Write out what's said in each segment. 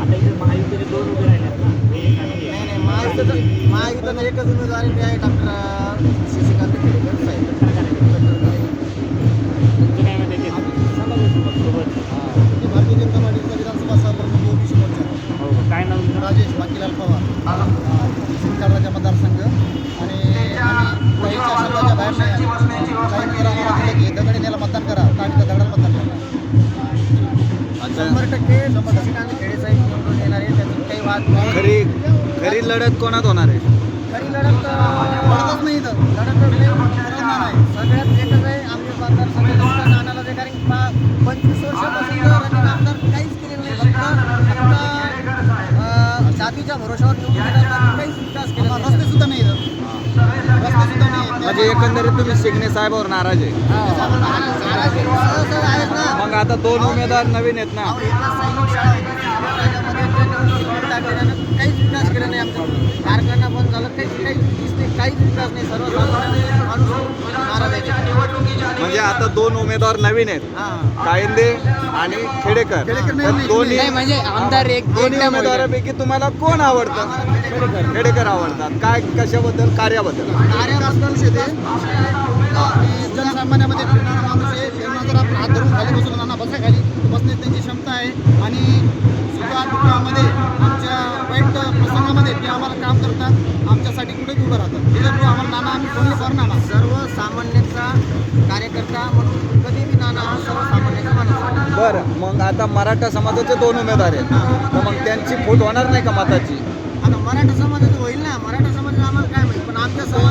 आता इथे महायुतीने उभे राहिल्यात ना नाही नाही महायुद्ध महायुद्धाला एकच उमेदवार मी आहे डॉक्टर शशिकांत खेडेकर साहेब भारतीय जनता पार्टीचा विधानसभा सभाप्रमुख ओबीसी मोर्चा राजेश वाकीलाल पवार सिंधराजा मतदारसंघ. खरी खरी लढत कोणात होणार आहे? खरी लढत लढतच नाही लढतच नाही लढत नाही सगळ्यात एकच आहे आमचे मतदारसंघ नुसतं नानाला जे कारण पंचवीस वर्षापासून तर आमदार काहीच केलेलं नाही. फक्त जातीच्या भरोशावर निवडून काहीच विकास केला रस्ते सुद्धा नाही नाही म्हणजे एकंदरीत तुम्ही शिगणे साहेबावर नाराज आहे. ना मग आता दोन उमेदवार नवीन आहेत ना. काहीच विकास केला नाही. आमचा कारखाना बंद झाला काहीच काहीच विकास नाही काहीच विकास नाही सर्वसामान्य माणूस नाराज आहे. म्हणजे आता दोन उमेदवार नवीन आहेत. हां. कायंदे आणि खेडेकर. तर दोन्ही नाही, म्हणजे आमदार एक दोन्ही उमेदवारापैकी तुम्हाला कोण आवडतं? खेडेकर आवडतात. काय कशाबद्दल कार्याबद्दल? कार्याबद्दल शेते जनसामान्यामध्ये फिरणारा माणूस आहे. त्यांना जर आपण हात धरून खाली बसून नाना बसा खाली. बसण्याची त्यांची क्षमता आहे. आणि सुद्धा दुःखामध्ये आमच्या वाईट प्रसंगामध्ये ते आम्हाला काम करतात. आमच्यासाठी कुठेही उभं राहतात. त्याच्यामुळे आम्हाला नाना आम्ही कोणी करणार ना सर्वसामान्याचा कार्यकर्ता म्हणून कधीही नाना हा सर्वसामान्याचा माणूस आहे. बरं मग आता मराठा समाजाचे दोन उमेदवार आहेत. तर मग त्यांची फूट होणार नाही का मताची? आता मराठा समाजाचं होईल ना? मराठा समाजाचं आम्हाला काय माहिती? पण आमच्या समाज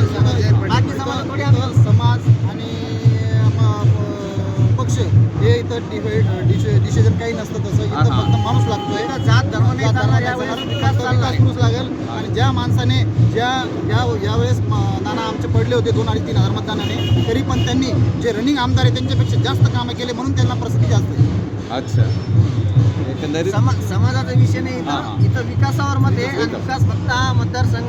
डिसिजन काही नसतं तसं. हा, इथं. फक्त माणूस लागतोय. जात धर्म नाही चालणार यावेळेस विकास विकास पुरुष लागेल. आणि ज्या माणसाने ज्या या यावेळेस नाना आमचे पडले होते दोन अडीच तीन हजार मतदानाने तरी पण त्यांनी जे रनिंग आमदार आहे त्यांच्यापेक्षा जास्त कामं केले म्हणून त्यांना प्रसिद्धी जास्त आहे. अच्छा. एकंदरीत समाजाचा विषय नाही. इथं इथं विकासावर मत आहे आणि विकास फक्त हा मतदारसंघ